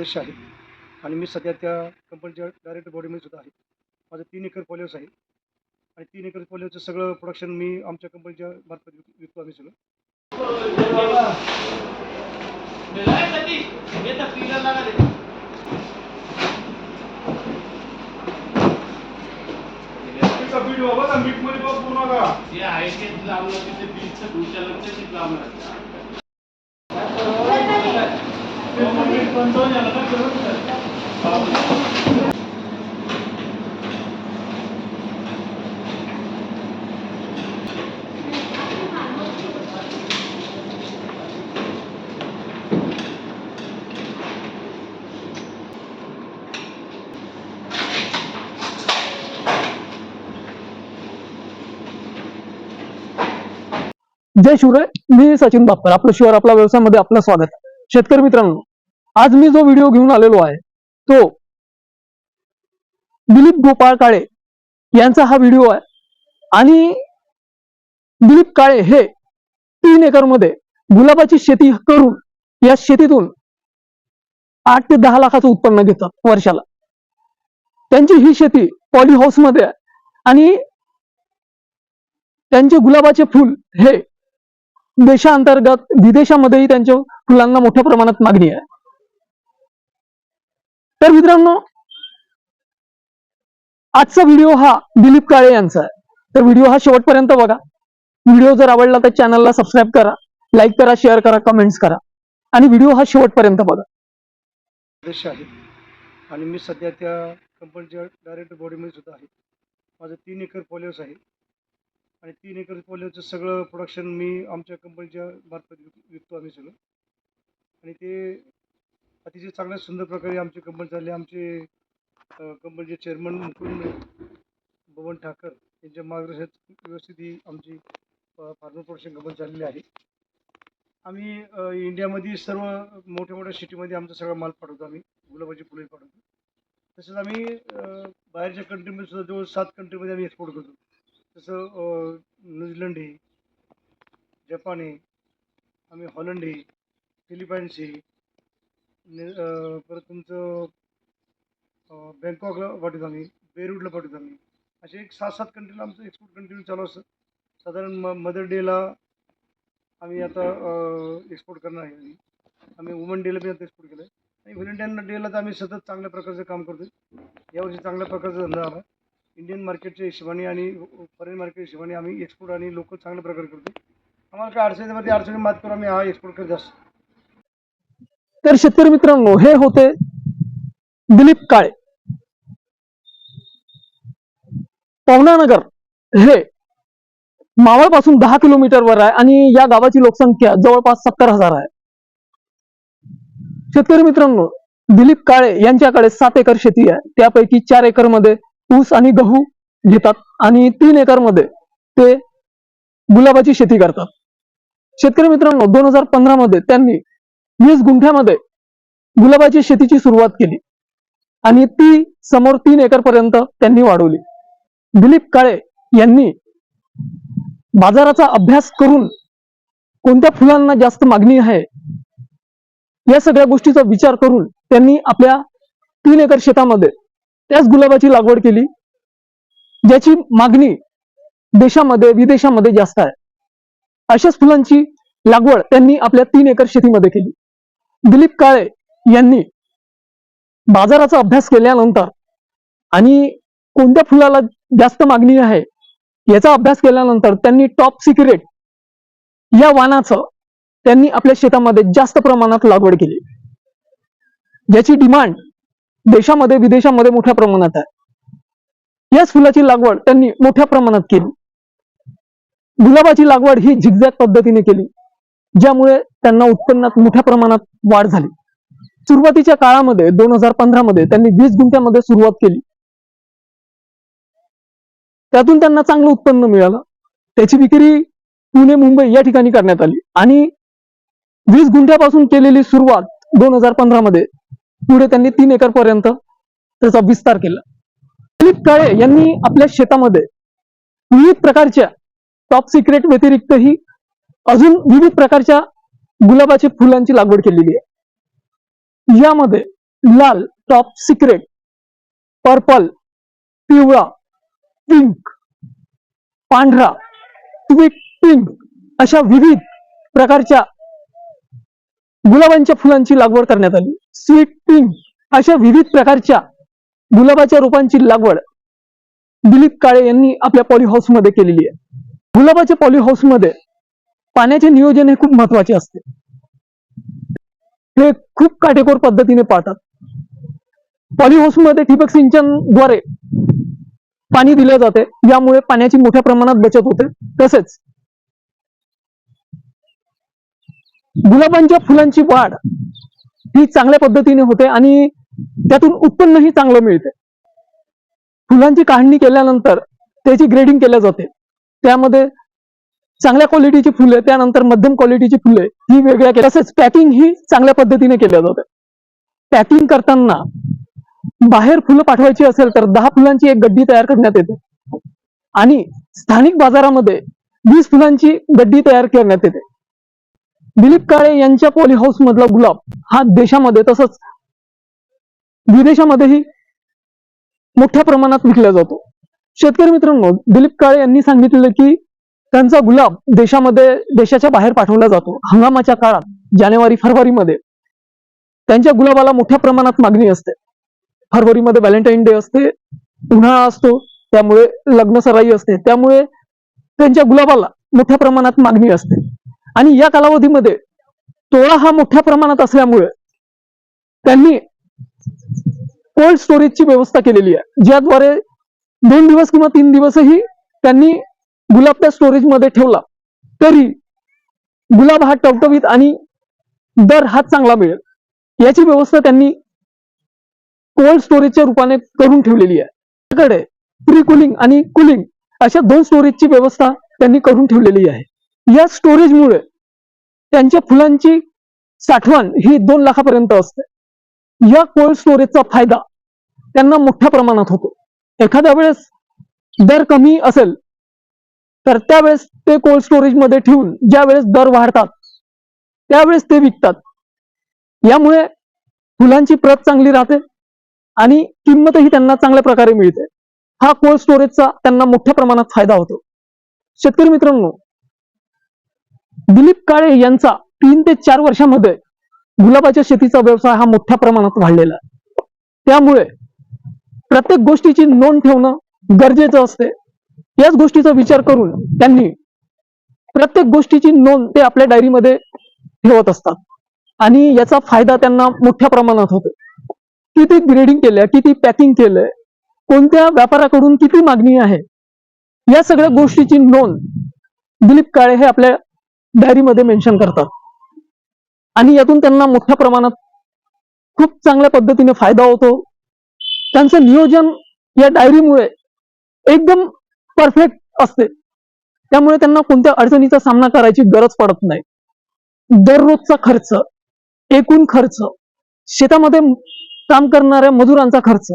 अध्यक्ष आहे. आणि मी सध्या त्या कंपनीच्या डायरेक्टर बॉडीमध्ये सुद्धा आहे. माझं तीन एकर पॉलिओस आहे. आणि तीन एकर पॉलिओचं सगळं प्रोडक्शन मी आमच्या कंपनीच्या मार्फत विक- विकतो आम्ही सगळं. मीठमध्ये बघ पूर्ण का जे आहे तेच लावलं तिथे बीजचं तेच लावलं जय शिवराय मी सचिन बापर आपलं शिवर आपला व्यवसायामध्ये आपलं स्वागत. शेतकरी मित्रांनो आज मी जो व्हिडिओ घेऊन आलेलो आहे तो दिलीप गोपाळ काळे यांचा हा व्हिडिओ आहे. आणि दिलीप काळे हे तीन एकरमध्ये गुलाबाची शेती करून या शेतीतून आठ ते दहा लाखाचं उत्पन्न घेतात वर्षाला. त्यांची ही शेती पॉली हाऊसमध्ये आहे. आणि त्यांचे गुलाबाचे फुल हे देशांतर्गत विदेशामध्येही त्यांच्या फुलांना मोठ्या प्रमाणात मागणी आहे. तर मित्रांनो आजचा व्हिडिओ हा दिलीप काळे यांचा आहे. तर व्हिडिओ हा शेवटपर्यंत बघा. व्हिडिओ जर आवडला तर चॅनलला सबस्क्राईब करा लाईक करा शेअर करा कमेंट्स करा. आणि व्हिडिओ हा शेवटपर्यंत बघा. अध्यक्ष आहे. आणि मी सध्या त्या कंपनीच्या डायरेक्टर बॉडीमध्ये सुद्धा आहे. माझं तीन एकर पॉलिओस आहे. आणि तीन एकर पोल्याचं सगळं प्रोडक्शन मी आमच्या कंपनीच्या मार्फत विक- विकतो आम्ही सगळं. आणि ते अतिशय चांगल्या सुंदर प्रकारे आमची कंपनी चालली. आमचे कंपनीचे चेअरमन मुकुंद बबन ठाकर यांच्या मार्गदर्शनात व्यवस्थित ही आमची फार्मर प्रोडक्शन कंपनी चाललेली आहे. आम्ही इंडियामध्ये सर्व मोठ्या मोठ्या सिटीमध्ये आमचा सगळा माल पाठवतो आम्ही. गुलाबाची फुले पाठवतो. तसेच आम्ही बाहेरच्या कंट्रीमध्ये सुद्धा जवळ सात कंट्रीमध्ये आम्ही एक्सपोर्ट करतो. जसं न्यूझीलंड आहे जपान आहे आम्ही हॉलंड आहे फिलिपाईन्स आहे ने- परत तुमचं बँकॉकला पाठवतो आम्ही बेरूटला पाठवतो आम्ही. असे एक सात सात कंट्रीला आमचं एक्सपोर्ट कंटिन्यू चालू असतं. साधारण म मदर डेला आम्ही आता एक्सपोर्ट करणार आहे आम्ही. आम्ही वुमन डेला बी आता एक्सपोर्ट केलं आहे आणि व्हॅलेंटाईन डेला तर आम्ही सतत चांगल्या प्रकारचं काम करतो यावर्षी चांगल्या प्रकारचा धंदा आला. इंडियन मार्केटच्या हिशोबाने आणि फॉरेन मार्केट हिशोबाने आम्ही एक्सपोर्ट आणि लोकल चांगल्या प्रकारे करतो. आम्हाला काय अडचणीमध्ये अडचणी मात करून आम्ही हा एक्सपोर्ट करत असतो तर शेतकरी मित्रांनो हे होते दिलीप काळे. पवनानगर हे मावळपासून दहा किलोमीटरवर आहे आणि या गावाची लोकसंख्या जवळपास सत्तर हजार आहे. शेतकरी मित्रांनो दिलीप काळे यांच्याकडे सात एकर शेती आहे. त्यापैकी चार एकरमध्ये ऊस आणि गहू घेतात आणि तीन एकरमध्ये ते गुलाबाची शेती करतात. शेतकरी मित्रांनो दोन हजार पंधरा मध्ये त्यांनी वीस गुंठ्यामध्ये गुलाबाची शेतीची सुरुवात केली आणि ती समोर तीन एकर पर्यंत त्यांनी वाढवली. दिलीप काळे यांनी बाजाराचा अभ्यास करून कोणत्या फुलांना जास्त मागणी आहे या सगळ्या गोष्टीचा विचार करून त्यांनी आपल्या तीन एकर शेतामध्ये त्याच गुलाबाची लागवड केली. ज्याची मागणी देशामध्ये विदेशामध्ये जास्त आहे. अशाच फुलांची लागवड त्यांनी आपल्या तीन एकर शेतीमध्ये केली. दिलीप काळे यांनी बाजाराचा अभ्यास केल्यानंतर आणि कोणत्या फुलाला जास्त मागणी आहे याचा अभ्यास केल्यानंतर त्यांनी टॉप सिक्रेट या वाणाचं त्यांनी आपल्या शेतामध्ये जास्त प्रमाणात लागवड केली. ज्याची डिमांड देशामध्ये विदेशामध्ये मोठ्या प्रमाणात आहे. याच फुलाची लागवड त्यांनी मोठ्या प्रमाणात केली. गुलाबाची लागवड ही झिगझॅग पद्धतीने केली ज्यामुळे त्यांना उत्पन्नात मोठ्या प्रमाणात वाढ झाली. सुरुवातीच्या काळामध्ये दोन हजार पंधरा मध्ये त्यांनी वीस गुंठ्यामध्ये सुरुवात केली. त्यातून त्यांना चांगलं उत्पन्न मिळालं. त्याची विक्री पुणे मुंबई या ठिकाणी करण्यात आली. आणि वीस गुंठ्यापासून केलेली सुरुवात दोन हजार पंधरा मध्ये पुढे त्यांनी तीन एकर पर्यंत त्याचा विस्तार केला. दिलीप काळे यांनी आपल्या शेतामध्ये विविध प्रकारच्या टॉप सिक्रेट व्यतिरिक्तही अजून विविध प्रकारच्या गुलाबाच्या फुलांची लागवड केलेली आहे. यामध्ये लाल टॉप सिक्रेट पर्पल पिवळा पिंक पांढरा स्वीट पिंक अशा विविध प्रकारच्या गुलाबांच्या फुलांची लागवड करण्यात आली. स्वीट पिंक अशा विविध प्रकारच्या गुलाबाच्या रोपांची लागवड दिलीप काळे यांनी आपल्या पॉलीहाऊसमध्ये केलेली आहे. गुलाबाच्या पॉलीहाऊसमध्ये पाण्याचे नियोजन हे खूप महत्त्वाचे असते. हे खूप काटेकोर पद्धतीने पाळतात पॉलीहाऊसमध्ये ठिबक सिंचनद्वारे पाणी दिले जाते. यामुळे पाण्याची मोठ्या प्रमाणात बचत होते. तसेच गुलाबांच्या फुलांची वाढ ही चांगल्या पद्धतीने होते आणि त्यातून उत्पन्नही चांगलं मिळते. फुलांची काढणी केल्यानंतर त्याची ग्रेडिंग केल्या जाते. त्यामध्ये चांगल्या क्वालिटीची फुले त्यानंतर मध्यम क्वालिटीची फुले ही वेगळ्या केल्या तसेच पॅकिंग ही चांगल्या पद्धतीने केल्या जाते. पॅकिंग करताना बाहेर फुलं पाठवायची असेल तर दहा फुलांची एक गड्डी तयार करण्यात येते. आणि स्थानिक बाजारामध्ये वीस फुलांची गड्डी तयार करण्यात येते. दिलीप काळे यांच्या पॉली हाऊस मधला गुलाब हा देशामध्ये तसंच विदेशामध्येही मोठ्या प्रमाणात विकला जातो. शेतकरी मित्रांनो दिलीप काळे यांनी सांगितलेलं की त्यांचा गुलाब देशामध्ये देशाच्या बाहेर पाठवला जातो. हंगामाच्या काळात जानेवारी फरवरीमध्ये त्यांच्या गुलाबाला मोठ्या प्रमाणात मागणी असते. फरवरीमध्ये व्हॅलेंटाईन डे असते उन्हाळा असतो त्यामुळे लग्न सराई असते त्यामुळे त्यांच्या गुलाबाला मोठ्या प्रमाणात मागणी असते. आणि या कालावधीमध्ये तोळा हा मोठ्या प्रमाणात असल्यामुळे त्यांनी कोल्ड स्टोरेजची व्यवस्था केलेली आहे ज्याद्वारे दोन दिवस किंवा तीन दिवसही त्यांनी गुलाब त्या स्टोरेजमध्ये ठेवला. तरी गुलाब हा टवटवीत आणि दर हा चांगला मिळेल याची व्यवस्था त्यांनी कोल्ड स्टोरेजच्या रूपाने करून ठेवलेली आहे. त्याकडे प्री कुलिंग आणि कुलिंग अशा दोन स्टोरेजची व्यवस्था त्यांनी करून ठेवलेली आहे. या स्टोरेजमुळे त्यांच्या फुलांची साठवण ही दोन लाखापर्यंत असते. या कोल्ड स्टोरेजचा फायदा त्यांना मोठ्या प्रमाणात होतो. एखाद्या वेळेस दर कमी असेल तर त्यावेळेस ते कोल्ड स्टोरेजमध्ये ठेवून ज्या वेळेस दर वाढतात त्यावेळेस ते विकतात. यामुळे फुलांची प्रत चांगली राहते आणि किंमतही त्यांना चांगल्या प्रकारे मिळते. हा कोल्ड स्टोरेजचा त्यांना मोठ्या प्रमाणात फायदा होतो. शेतकरी मित्रांनो दिलीप काळे यांचा तीन ते चार वर्षामध्ये गुलाबाच्या शेतीचा व्यवसाय हा मोठ्या प्रमाणात वाढलेला आहे. त्यामुळे प्रत्येक गोष्टीची नोंद ठेवणं गरजेचं असते. याच गोष्टीचा विचार करून त्यांनी प्रत्येक गोष्टीची नोंद ते आपल्या डायरीमध्ये ठेवत असतात. आणि याचा फायदा त्यांना मोठ्या प्रमाणात होतो. किती ग्रेडिंग केलंय किती पॅकिंग केलंय कोणत्या व्यापाराकडून किती मागणी आहे या सगळ्या गोष्टीची नोंद दिलीप काळे हे आपल्या डायरीमध्ये मेन्शन करतात. आणि यातून त्यांना मोठ्या प्रमाणात खूप चांगल्या पद्धतीने फायदा होतो. त्यांचं नियोजन या डायरीमुळे एकदम परफेक्ट असते. त्यामुळे त्यांना कोणत्या अडचणीचा सामना करायची गरज पडत नाही. दररोजचा खर्च एकूण खर्च शेतामध्ये काम करणाऱ्या मजुरांचा खर्च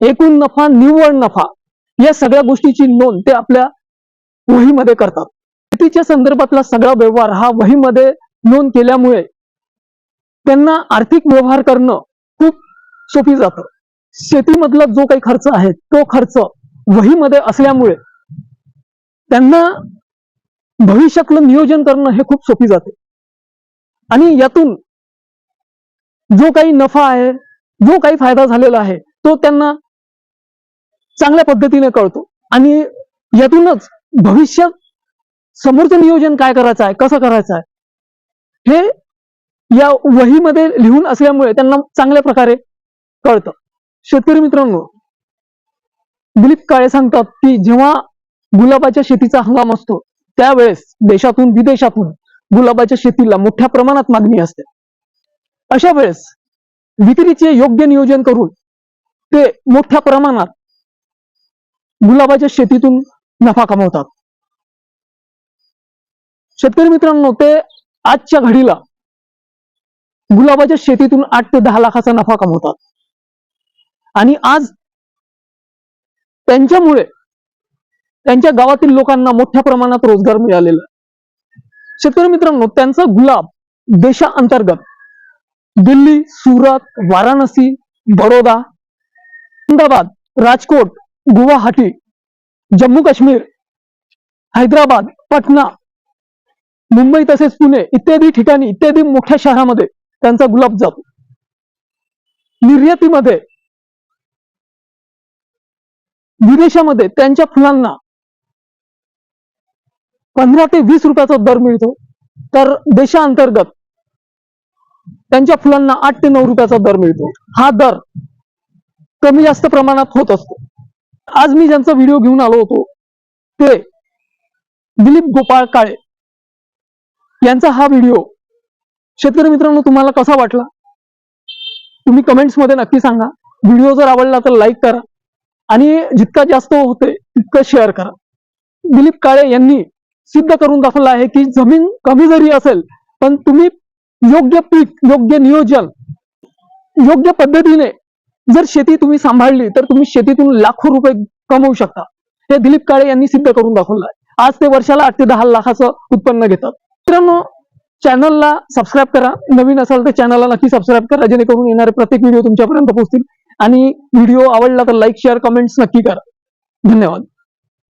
एकूण नफा निव्वळ नफा या सगळ्या गोष्टीची नोंद ते आपल्या वहीमध्ये करतात. शेतीच्या संदर्भातला सगळा व्यवहार हा वहीमध्ये नोंद केल्यामुळे त्यांना आर्थिक व्यवहार करणं खूप सोपी जातं. शेतीमधला जो काही खर्च आहे तो खर्च वहीमध्ये असल्यामुळे त्यांना भविष्यातलं नियोजन करणं हे खूप सोपी जाते. आणि यातून जो काही नफा आहे जो काही फायदा झालेला आहे तो त्यांना चांगल्या पद्धतीने कळतो. आणि यातूनच भविष्यात समोरचं नियोजन काय करायचं आहे कसं करायचं आहे हे या वहीमध्ये लिहून असल्यामुळे त्यांना चांगल्या प्रकारे कळतं. शेतकरी मित्रांनो दिलीप काळे सांगतात की जेव्हा गुलाबाच्या शेतीचा हंगाम असतो त्यावेळेस देशातून विदेशातून गुलाबाच्या शेतीला मोठ्या प्रमाणात मागणी असते. अशा वेळेस विक्रीचे योग्य नियोजन करून ते मोठ्या प्रमाणात गुलाबाच्या शेतीतून नफा कमवतात. शेतकरी मित्रांनो ते आजच्या घडीला गुलाबाच्या शेतीतून आठ ते दहा लाखाचा नफा कमवतात. आणि आज त्यांच्यामुळे त्यांच्या गावातील लोकांना मोठ्या प्रमाणात रोजगार मिळालेला शेतकरी मित्रांनो त्यांचा गुलाब देशांतर्गत दिल्ली सुरत वाराणसी बडोदा अहमदाबाद राजकोट गुवाहाटी जम्मू काश्मीर हैदराबाद पटना मुंबई तसेच पुणे इत्यादी ठिकाणी इत्यादी मोठ्या शहरामध्ये त्यांचा गुलाब जातो निर्यातीमध्ये विदेशामध्ये त्यांच्या फुलांना पंधरा ते वीस रुपयाचा दर मिळतो. तर देशांतर्गत त्यांच्या फुलांना आठ ते नऊ रुपयाचा दर मिळतो. हा दर कमी जास्त प्रमाणात होत असतो. आज मी ज्यांचा व्हिडिओ घेऊन आलो होतो ते दिलीप गोपाळ काळे यांचा हा व्हिडिओ शेतकरी मित्रांनो तुम्हाला कसा वाटला? तुम्ही कमेंट्समध्ये नक्की सांगा. व्हिडिओ जर आवडला तर लाईक करा. आणि जितका जास्त होते तितकं शेअर करा. दिलीप काळे यांनी सिद्ध करून दाखवलं आहे की जमीन कमी जरी असेल पण तुम्ही योग्य पीक योग्य नियोजन योग्य पद्धतीने जर शेती तुम्ही सांभाळली तर तुम्ही शेतीतून लाखो रुपये कमवू शकता. हे दिलीप काळे यांनी सिद्ध करून दाखवलं आहे. आज ते वर्षाला आठ ते दहा लाखाचं उत्पन्न घेतात. मित्रांनो चॅनलला सबस्क्राईब करा. नवीन असाल तर चॅनलला नक्की सबस्क्राईब करा जेणेकरून येणारे प्रत्येक व्हिडिओ तुमच्यापर्यंत पोहोचतील. आणि व्हिडिओ आवडला तर लाईक शेअर कमेंट्स नक्की करा. धन्यवाद.